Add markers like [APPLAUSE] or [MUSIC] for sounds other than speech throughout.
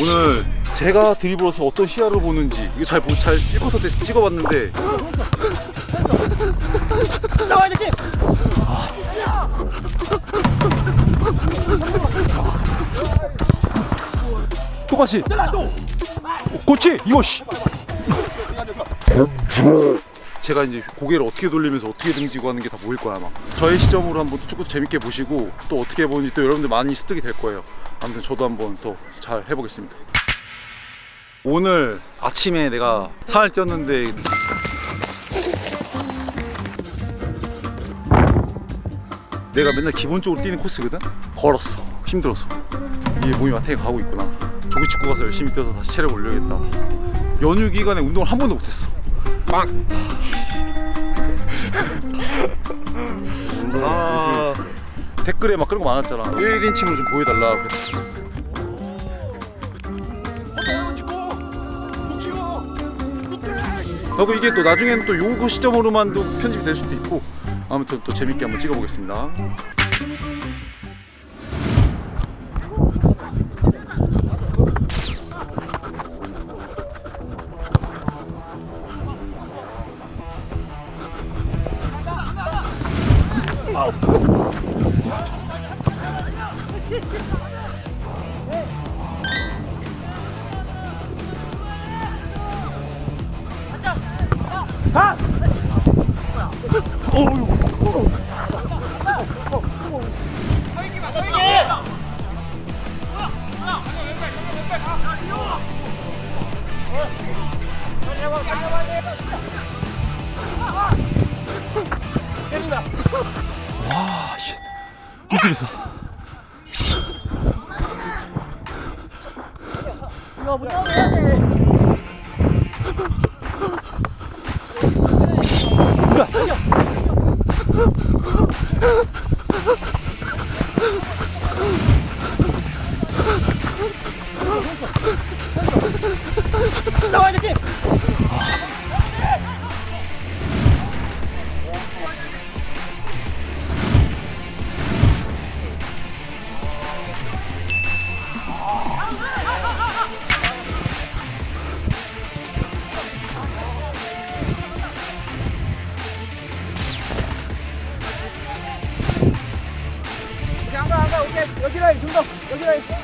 오늘 제가 드리블로서 어떤 시야를 보는지 이거 잘, 보- 잘 1쿼터 때 찍어봤는데. 나와 이 새끼 똑같이. 그렇지? 이거 씨 제가 이제 고개를 어떻게 돌리면서 어떻게 등지고 하는 게 다 보일 거야 아마. 저의 시점으로 한번 축구 재밌게 보시고 또 어떻게 보는지 또 여러분들 많이 습득이 될 거예요. 아무튼 저도 한번 더잘 해보겠습니다. 오늘 아침에 내가 산을 뛰었는데 내가 맨날 기본적으로 뛰는 코스거든? 걸었어. 힘들어서. 이게 몸이 마탱이 가고 있구나. 조기 축구 가서 열심히 뛰어서 다시 체력 올려야겠다. 연휴 기간에 운동을 한 번도 못했어 빵! 아. 댓글에 막 그런 거 많았잖아. 1인칭으로 좀 보여달라 그랬어. 하고 이게 또 나중에는 또 요거 시점으로만도 편집이 될 수도 있고 아무튼 또 재밌게 한번 찍어보겠습니다 있어 있어 이거 나와 여기로 해 중동 여기로 해 거기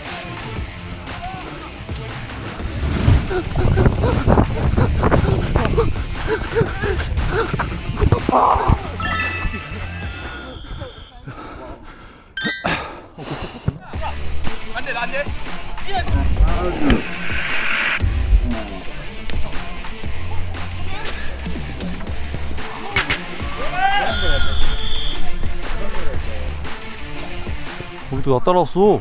도나 따라왔어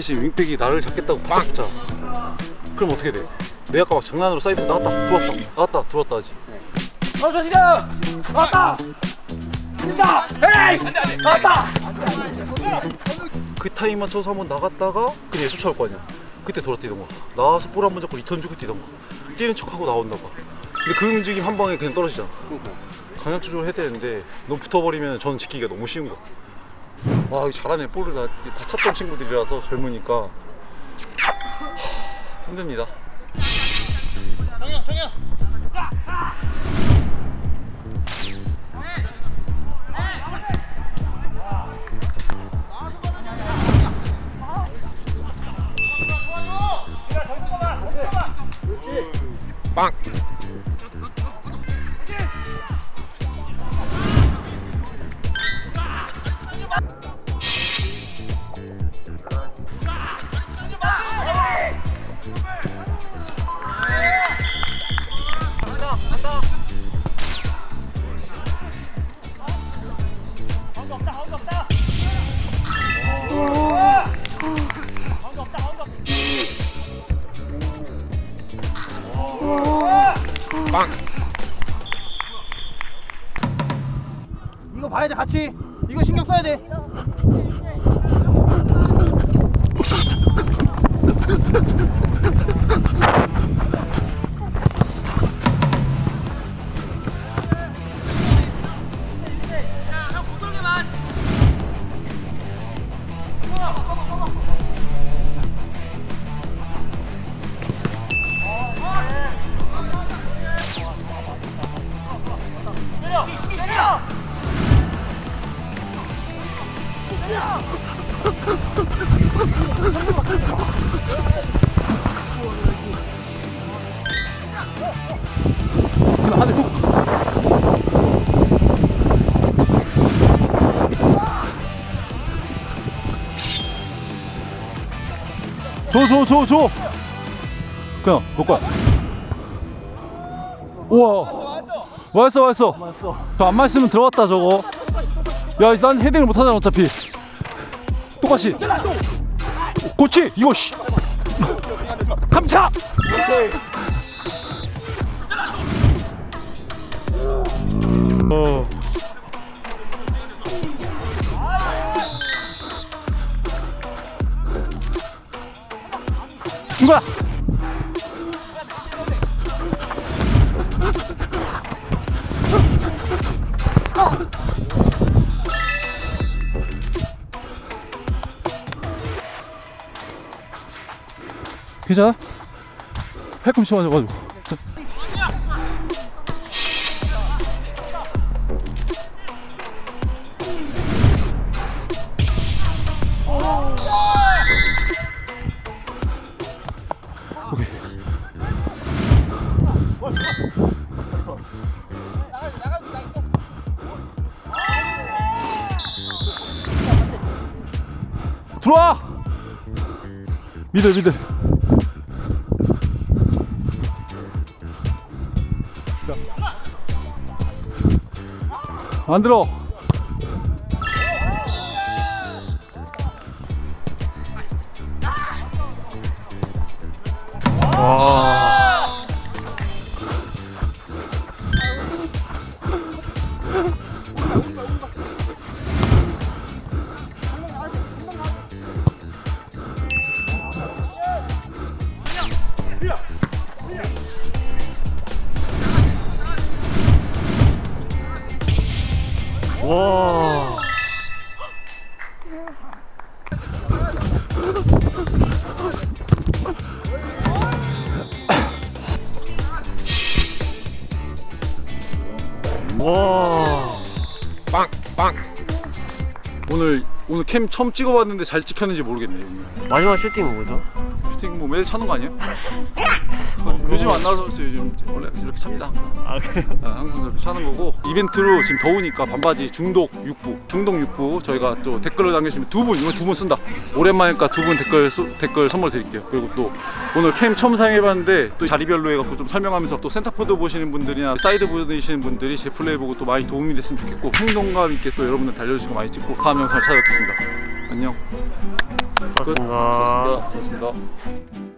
지금 윙백이 나를 잡겠다고 팍 잡잖아. 그럼 어떻게 돼? 내가 아까 막 장난으로 사이드 나갔다 들어왔다 나갔다 들어왔다 하지. 어서 시려 왔다! 진다! 에이! 왔다! 그 타임 맞춰서 한번 나갔다가 그냥 얘 쫓아올 거 아니야. 그때 돌아 뛰던가 나와서 볼 한 번 잡고 리턴 주고 뛰던가 뛰는 척하고 나온다가 근데 그 움직임 한 방에 그냥 떨어지잖아. 강약 조절을 해야 되는데 너무 붙어버리면 저는 지키기가 너무 쉬운 거야 아, 와 잘하네. 볼을 다, 다 찼던 친구들이라서 젊으니까. 하, 힘듭니다. 정영 정영 빵! 현 이거 봐야 돼 같이. 이거 신경 써야 돼 줘, 줘, 줘, 줘. 그냥 놓을 거야. 우와. 왔어, 왔어. 저안 맞으면 들어갔다 저거. 야, 난 헤딩을 못 하잖아 어차피. 똑같이. 그렇지. 이거 씨. 감차. 어. 중간. 괜찮아? 팔꿈치 맞아가지고. 들어와! 미들 미들 안 들어. 와 와. 와. 빵, 빵. 오늘 오늘 캠 처음 찍어봤는데 잘 찍혔는지 모르겠네. 오늘. 마지막 슈팅은 뭐죠? 슈팅 뭐 매일 차는 거 아니에요? [LAUGHS] 어, 요즘 안 나와서 요즘 원래 이렇게 찹니다 항상. 아 그래요? 아, 항상 이렇게 차는 거고 이벤트로 지금 더우니까 반바지 중독 6부 중독 6부 저희가 또 댓글을 남겨주시면 두분 이거 두 분 쓴다 오랜만이니까 두 분 댓글 쏘- 댓글 선물 드릴게요 그리고 또 오늘 캠 처음 사용해봤는데 또 자리별로 해갖고 좀 설명하면서 또 센터포드 보시는 분들이나 사이드 보시는 분들이 제 플레이 보고 또 많이 도움이 됐으면 좋겠고 행동감 있게 또 여러분들 달려주시고 많이 찍고 다음 영상을 찾아뵙겠습니다 안녕. 끝 고맙습니다. 수고하셨습니다. 수고하셨습니다